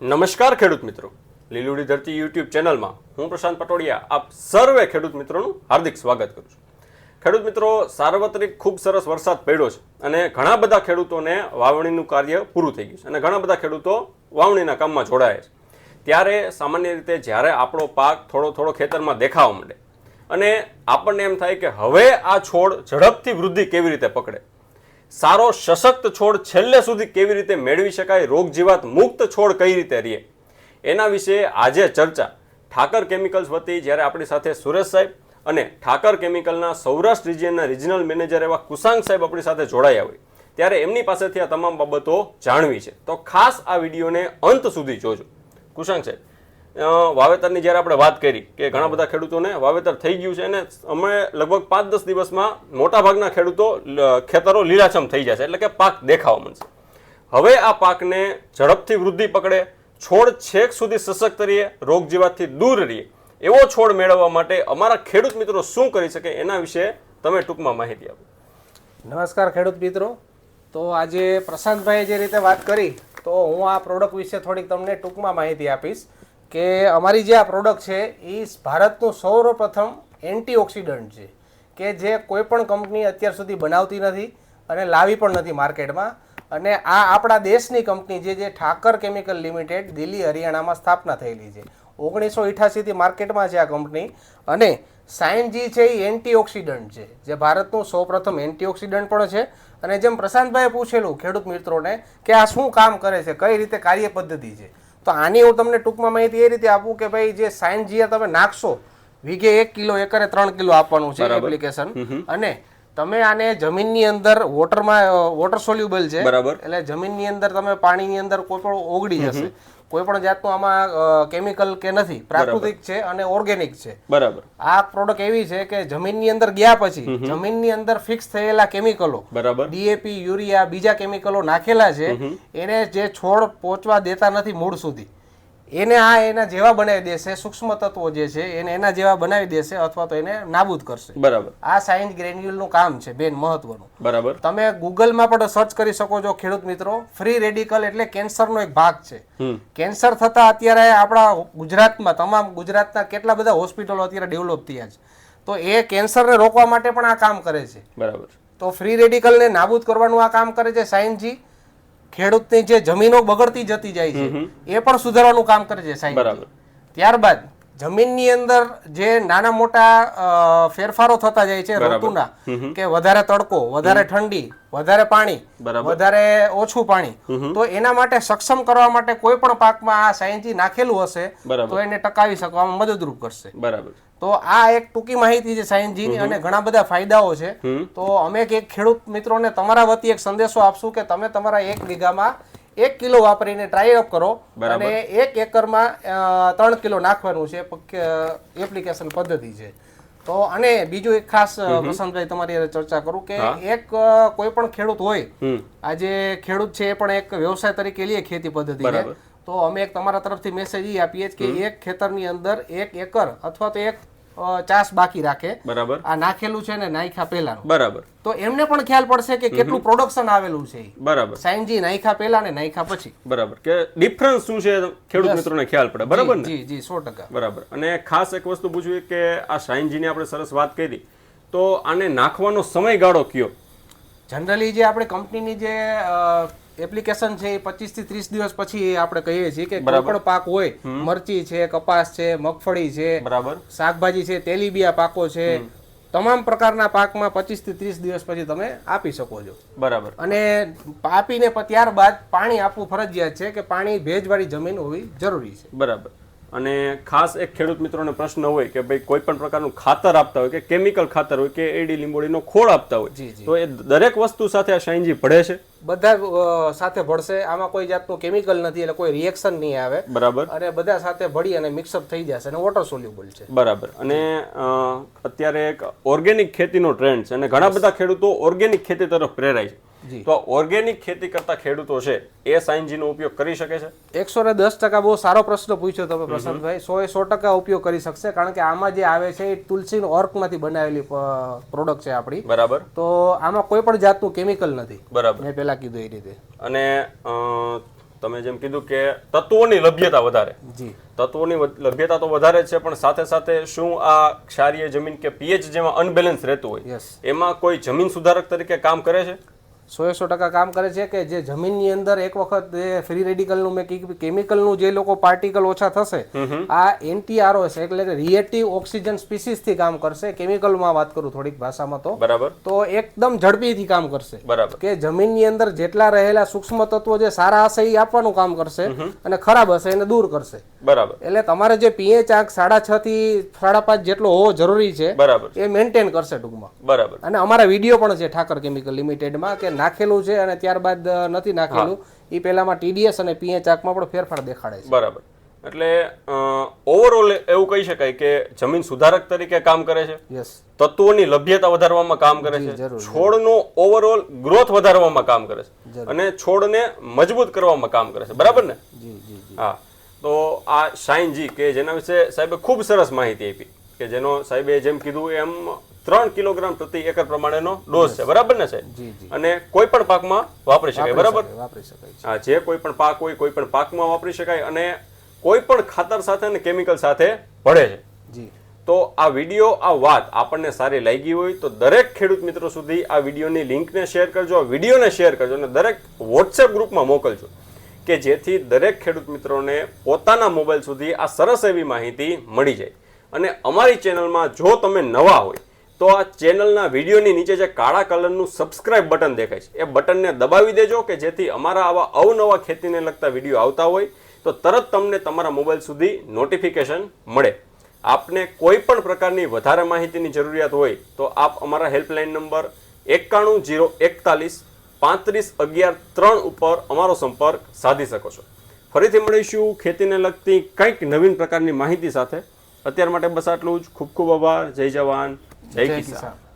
નમસ્કાર ખેડૂત મિત્રો. લીલુડી ધરતી યુટ્યુબ ચેનલમાં હું પ્રશાંત પટોડિયા આપ સર્વે ખેડૂત મિત્રોનું હાર્દિક સ્વાગત કરું છું. ખેડૂત મિત્રો, સાર્વત્રિક ખૂબ સરસ વરસાદ પડ્યો છે અને ઘણા બધા ખેડૂતોને વાવણીનું કાર્ય પૂરું થઈ ગયું છે અને ઘણા બધા ખેડૂતો વાવણીના કામમાં જોડાયા છે. ત્યારે સામાન્ય રીતે જ્યારે આપણો પાક થોડો થોડો ખેતરમાં દેખાવા માંડે અને આપણને એમ થાય કે હવે આ છોડ ઝડપથી વૃદ્ધિ કેવી રીતે પકડે? સારો સશક્ત છોડ છેલ્લે સુધી કેવી રીતે મેળવી શકાય રોગ જીવાત મુક્ત છોડ કઈ રીતે રહીએ એના વિશે આજે ચર્ચા. ઠાકર કેમિકલ્સ વતી જ્યારે આપણી સાથે સુરેશ સાહેબ અને ઠાકર કેમિકલના સૌરાષ્ટ્ર રિજિયનના રિજનલ મેનેજર એવા કુસાંગ સાહેબ આપણી સાથે જોડાયા હોય. ત્યારે એમની પાસેથી આ તમામ બાબતો જાણવી છે. તો ખાસ આ વિડીયોને અંત સુધી જોજો. કુશાંગ સાહેબ વાવેતરની જ્યારે આપણે વાત કરી કે ઘણા બધા ખેડૂતોને વાવેતર થઈ ગયું છે અને અમે લગભગ પાંચ દસ દિવસમાં મોટાભાગના ખેડૂતો ખેતરો લીલાછમ થઈ જશે, એટલે કે પાક દેખાવા મળશે. હવે આ પાકને ઝડપથી વૃદ્ધિ પકડે, છોડ છેક સુધી સશક્ત રહીએ, રોગ જીવાતથી દૂર રહીએ, એવો છોડ મેળવવા માટે અમારા ખેડૂત મિત્રો શું કરી શકે એના વિશે તમે ટૂંકમાં માહિતી આપો. નમસ્કાર ખેડૂત મિત્રો. તો આજે પ્રશાંતભાઈએ જે રીતે વાત કરી, તો હું આ પ્રોડક્ટ વિશે થોડીક તમને ટૂંકમાં માહિતી આપીશ. કે અમારી જે આ પ્રોડક્ટ છે, એ ભારતનું સૌપ્રથમ એન્ટીઓક્સિડન્ટ છે, કે જે કોઈ પણ કંપની અત્યાર સુધી બનાવતી નથી અને લાવી પણ નથી માર્કેટમાં. અને આ આપણા દેશની કંપની જે જે ઠાકર કેમિકલ લિમિટેડ દિલ્હી, હરિયાણામાં સ્થાપના થયેલી છે. ઓગણીસો અઠ્યાસીથી માર્કેટમાં છે આ કંપની. અને સાયન્જી છે, એ એન્ટીઓક્સિડન્ટ છે, જે ભારતનું સૌપ્રથમ એન્ટીઓક્સિડન્ટ પણ છે. અને જેમ પ્રશાંતભાઈએ પૂછેલું ખેડૂત મિત્રોને કે આ શું કામ કરે છે, કઈ રીતે કાર્ય પદ્ધતિ છે તો આની હું તમને ટૂંકમાં માહિતી એ રીતે આપું કે ભાઈ જે સાયન્જીયા તમે નાખશો વીઘે એક કિલો એકરે ત્રણ કિલો આપવાનું છે એપ્લિકેશન અને તમે આને જમીનની અંદર વોટરમાં વોટર સોલ્યુબલ છે. બરાબર. એટલે જમીનની અંદર તમે પાણીની અંદર કોઈ પણ ઓગળી જશે. કોઈ પણ જાતનું આમાં કેમિકલ કે નથી. પ્રાકૃતિક છે અને ઓર્ગેનિક છે. બરાબર. આ પ્રોડક્ટ એવી છે કે જમીનની અંદર ગયા પછી જમીનની અંદર ફિક્સ થયેલા કેમિકલો બરાબર. ડીએપી યુરિયા બીજા કેમિકલો નાખેલા છે. એને જે છોડ પહોંચવા દેતા નથી મૂળ સુધી. એને આ એના જેવા બનાવી દેશે સૂક્ષ્મ તત્વો જે છે એને એના જેવા બનાવી દેશે અથવા તો એને નાબૂદ કરશે. બરાબર. આ સાયન્સ ગ્રેન્યુલનું કામ છે બેન મહત્વનું. બરાબર. તમે ગૂગલમાં પણ સર્ચ કરી શકો છો ખેડૂત મિત્રો. ફ્રી રેડિકલ એટલે કેન્સરનો એક ભાગ છે. કેન્સર થતા અત્યારે આપણા ગુજરાતમાં તમામ ગુજરાતના કેટલા બધા હોસ્પિટલો અત્યારે ડેવલપ થયા છે. તો એ કેન્સરને રોકવા માટે પણ આ કામ કરે છે. બરાબર. તો ફ્રી રેડિકલને નાબૂદ કરવાનું આ કામ કરે છે સાયન્સજી ખેડૂતની જે જમીનો બગડતી જતી જાય છે એ પણ સુધારવાનું કામ કરે છે સાહેબ. ત્યારબાદ જમીનની અંદર જે નાના મોટા ફેરફારો થતા જાય છે ઋતુના કે વધારે તડકો વધારે ઠંડી વધારે પાણી વધારે ઓછું પાણી તો એના માટે સક્ષમ કરવા માટે કોઈ પણ પાકમાં આ સાયન્સી નાખેલું હશે તો એને ટકાવી શકવામાં મદદરૂપ કરશે. બરાબર. તો આ એક ટૂંકી માહિતી છે સાયન્સજીની અને ઘણા બધા ફાયદાઓ છે. તો અમે એક ખેડૂત મિત્રોને તમારા વતી એક સંદેશો આપશું કે તમે તમારા એક વીઘામાં એક કિલો વાપરીને ટ્રાય અપ કરો. અને એક એકરમાં ત્રણ કિલો નાખવાનું છે એપ્લિકેશન પદ્ધતિ છે. તો અને બીજું એક ખાસ પ્રસંગભાઈ તમારી ચર્ચા કરું કે એક કોઈ પણ ખેડૂત હોય આજે ખેડૂત છે એ પણ એક વ્યવસાય તરીકે લઈએ ખેતી પદ્ધતિને તો અમે એક તમારા તરફથી મેસેજ એ આપીએ કે એક ખેતરની અંદર એક એકર અથવા તો એક ચાસ બાકી રાખે. બરાબર. આ નાખેલું છે ને નાખ્યા પહેલા બરાબર. તો એમને પણ ખ્યાલ પડશે કે કેટલું પ્રોડક્શન આવેલું છે બરાબર. સાયન્સજી નાખ્યા પહેલા ને નાખ્યા પછી. બરાબર. કે ડિફરન્સ શું છે ખેડૂત મિત્રોને ખ્યાલ પડે. બરાબર ને? જી જી સો ટકા. બરાબર. અને ખાસ એક વસ્તુ પૂછવી કે આ શાઇનજીની આપણે સરસ વાત કરી. તો આને નાખવાનો સમયગાળો કયો? જનરલી જે આપણે કંપનીની જે એપ્લિકેશન છે એ પચીસથી ત્રીસ દિવસ પછી આપણે કહીએ છીએ કે કોઈ પાક હોય મરચી છે કપાસ છે મગફળી છે બરાબર. શાકભાજી છે તેલીબિયા પાકો છે તમામ પ્રકારના પાકમાં પચીસથી ત્રીસ દિવસ પછી તમે આપી શકો છો. બરાબર. અને આપીને ત્યારબાદ પાણી આપવું ફરજિયાત છે કે પાણી ભેજવાળી જમીન હોવી જરૂરી છે. બરાબર. અને ખાસ એક ખેડૂત મિત્રોને પ્રશ્ન હોય કે ભાઈ કોઈ પણ પ્રકારનું ખાતર આપતા હોય કે કેમિકલ ખાતર હોય કે એડી લીંબોડીનો ખોળ આપતા હોય. તો એ દરેક વસ્તુ સાથે આ શાઇનજી ભળે છે? બધા સાથે ભળશે. આમાં કોઈ જાતનું કેમિકલ નથી એટલે કોઈ રિએક્શન નહીં આવે. બરાબર. અને બધા સાથે ભળી અને મિક્સઅપ થઈ જશે અને વોટર સોલ્યુબલ છે. બરાબર. અને અત્યારે એક ઓર્ગેનિક ખેતીનો ટ્રેન્ડ છે અને ઘણા બધા ખેડૂતો ઓર્ગેનિક ખેતી તરફ પ્રેરાય છે. તો ઓર્ગેનિક ખેતી કરતા ખેડૂતો છે એ સાયન્જીનો ઉપયોગ કરી શકે છે? એકસો ને દસ ટકા બહુ સારો પ્રશ્ન પૂછ્યો તમે પ્રશાંતભાઈ. સો એ સો ટકા ઉપયોગ કરી શકશે કારણ કે આમાં જે આવે છે એ તુલસીનો ઓર્કમાંથી બનાવેલી પ્રોડક્ટ છે આપણી. બરાબર. તો આમાં કોઈ પણ જાતનું કેમિકલ નથી. બરાબર. મેં પહેલા કીધું એ રીતે. અને તમે જેમ કીધું કે તત્વોની લભ્યતા વધારે. જી. તત્વોની લભ્યતા તો વધારે છે પણ સાથે સાથે શું આ ક્ષારીય જમીન કે પીએચ જેમાં અનબેલેન્સ રહેતું હોય એમાં કોઈ જમીન સુધારક તરીકે કામ કરે છે? સો સો ટકા કામ કરે છે કે જે જમીનની અંદર એક વખત ફ્રી રેડિકલનું મેં કેમિકલનું જે લોકો પાર્ટિકલ ઓછા થશે આ એનટીઆરઓ છે એટલે કે રિએક્ટિવ ઓક્સિજન સ્પીસીસથી કામ કરશે. કેમિકલમાં વાત કરું થોડીક ભાષામાં તો. બરાબર. તો એકદમ ઝડપીથી કામ કરશે. બરાબર. કે જમીનની અંદર જેટલા રહેલા સૂક્ષ્મ તત્વો જે સારા હશે એ આપવાનું કામ કરશે અને ખરાબ હશે એને દૂર કરશે. બરાબર. એટલે તમારે જે પીએચ આંક સાડા છ થી સાડા પાંચ જેટલો હોવો જરૂરી છે બરાબર. એ મેન્ટેન કરશે ટૂંકમાં. બરાબર. અને અમારા વીડિયો પણ છે ઠાકર કેમિકલ લિમિટેડમાં કે નાખેલું છે અને ત્યારબાદ નથી નાખેલું. એ પહેલામાં ટીડીએસ અને પીએચ આંકમાં પણ ફેરફાર દેખાડે છે. બરાબર. એટલે ઓવરઓલ એવું કહી શકાય કે જમીન સુધારક તરીકે કામ કરે છે? યસ તત્વોની લભ્યતા વધારવામાં કામ કરે છે? છોડનો ઓવરઓલ ગ્રોથ વધારવામાં કામ કરે છે. અને છોડને મજબૂત કરવામાં કામ કરે છે. બરાબર ને? હા. તો આ સાઈનજી કે જેના વિશે સાહેબે ખૂબ સરસ માહિતી આપી. કે જેનો સાહેબે જેમ કીધું એમ ત્રણ કિલોગ્રામ પ્રતિ એકર પ્રમાણેનો ડોઝ છે. બરાબર ને સાહેબ? અને કોઈ પણ પાકમાં વાપરી શકાય બરાબર? વાપરી શકાય હા જે કોઈ પણ પાક હોય કોઈ પણ પાકમાં વાપરી શકાય અને કોઈ પણ ખાતર સાથે અને કેમિકલ સાથે ભળે છે. જી. તો આ વીડિયો આ વાત આપણને સારી લાગી હોય તો દરેક ખેડૂત મિત્રો સુધી આ વિડીયોની લિંકને શેર કરજો આ વિડીયોને શેર કરજો અને દરેક વોટ્સએપ ગ્રુપમાં મોકલજો કે જેથી દરેક ખેડૂત મિત્રોને પોતાના મોબાઈલ સુધી આ સરસ એવી માહિતી મળી જાય. અને અમારી ચેનલમાં જો તમે નવા હોય, તો આ ચેનલના વિડીયોની નીચે જે કાળા કલરનું સબસ્ક્રાઇબ બટન દેખાય છે, એ બટનને દબાવી દેજો કે જેથી અમારા આવા અવનવા ખેતીને લગતા વીડિયો આવતા હોય, તો તરત તમને તમારા મોબાઈલ સુધી નોટિફિકેશન મળે. આપને કોઈ પણ પ્રકારની વધારે માહિતીની જરૂરિયાત હોય, તો આપ અમારા હેલ્પલાઇન નંબર એકાણું જીરો એકતાલીસ પાંત્રીસ અગિયાર ત્રણ ઉપર અમારો સંપર્ક સાધી શકો છો. ફરીથી મળીશું ખેતીને લગતી કંઈક નવીન પ્રકારની માહિતી સાથે. અત્યાર માટે બસ આટલું જ. ખૂબ ખૂબ આભાર. જય જવાન. જય કિસાન.